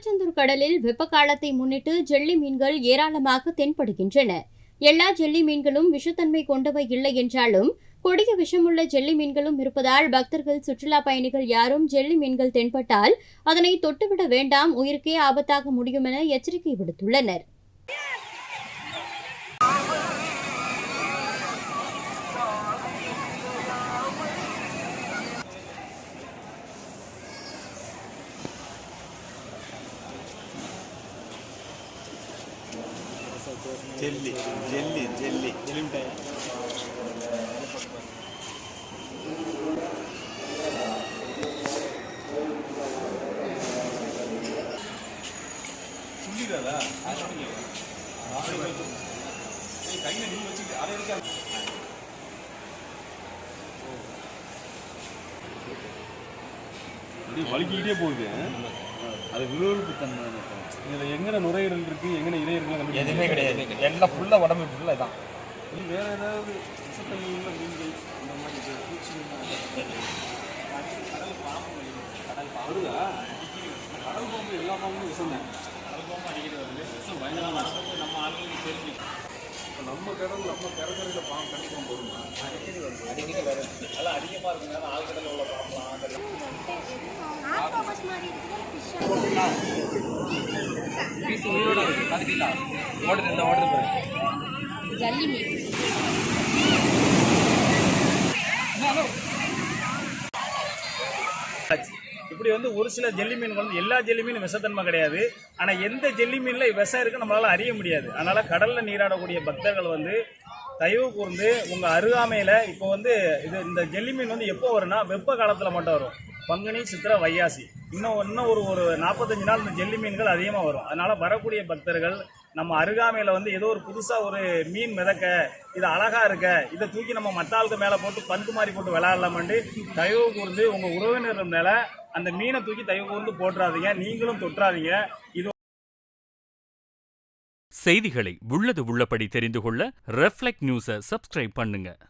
திருச்செந்தூர் கடலில் வெப்பகாலத்தை முன்னிட்டு ஜெல்லி மீன்கள் ஏராளமாக தென்படுகின்றன. எல்லா ஜெல்லி மீன்களும் விஷத்தன்மை கொண்டவை இல்லை என்றாலும் கொடிய விஷமுள்ள ஜெல்லி மீன்களும் இருப்பதால் பக்தர்கள் சுற்றுலா பயணிகள் யாரும் ஜெல்லி மீன்கள் தென்பட்டால் அதனை தொட்டுவிட வேண்டாம் உயிருக்கே ஆபத்தாக முடியும் என எச்சரிக்கை விடுத்துள்ளனர். Jelly jelly jelly. அப்படியே வலிக்கிட்டே போகுது அது விறுவிறுப்பு தன்மை இதில் எங்கன நுரையீரல் இருக்கு எங்கன இளையர்கள் எதுவுமே கிடையாது. எல்லாம் ஃபுல்லாக உடம்பு ஃபுல்லாக இதான். வேற ஏதாவது விஷத்தன்மை உள்ள மீன்கள் இந்த மாதிரி பூச்சி வருதா கடல் பாம்பு எல்லா பாம்பும் விஷம் தான் கடல் பாம்பு அடிக்கிறது வருது. விஷம் பயங்கரமாக நம்ம ஆளுங்களுக்கு தெரிஞ்சு இப்போ நம்ம கடல் நம்ம கடற்கரையில் பாம்பு கண்டிப்பாக போடுமா அடிக்கடி வருது. அடிக்கடி வருது. நல்லா அதிகமாக இருக்குங்க ஆழ்கடலில் உள்ள பாம்பலாம் ஆக்டோபஸ் மாதிரி இருக்குது ஃபிஷ் பீஸ் பாரு ஜல்லி மீன் இப்படி வந்து ஒரு சில ஜெல்லி மீன்கள் வந்து எல்லா ஜெல்லி மீனும் விஷத்தன்மை கிடையாது. ஆனால் எந்த ஜெல்லி மீனில் விஷம் இருக்கு நம்மளால அறிய முடியாது. அதனால கடல்ல நீராடக்கூடிய பக்தர்கள் வந்து தயவு கூர்ந்து உங்க அருகாமையில இப்போ வந்து இது இந்த ஜெல்லி மீன் வந்து எப்போ வரும்னா வெப்ப காலத்துல மட்டும் வரும். பங்குனி சித்திரை வையாசி இன்னும் இன்னும் ஒரு ஒரு நாற்பத்தஞ்சு நாள் இந்த ஜெல்லி மீன்கள் அதிகமாக வரும். அதனால் வரக்கூடிய பக்தர்கள் நம்ம அருகாமையில் வந்து ஏதோ ஒரு புதுசாக ஒரு மீன் மிதக்க இது அழகாக இருக்க இதை தூக்கி நம்ம மற்ற ஆளுக்கு மேலே போட்டு பந்து மாதிரி போட்டு விளையாடலாமண்டு தயவு கூர்ந்து உங்கள் உறவினர் மேலே அந்த மீனை தூக்கி தயவு கூர்ந்து போட்டுறாதீங்க. நீங்களும் தொட்டுறாதீங்க. இது செய்திகளை உள்ளது உள்ளபடி தெரிந்து கொள்ள ரெஃப்ளெக்ட் நியூஸை சப்ஸ்கிரைப் பண்ணுங்கள்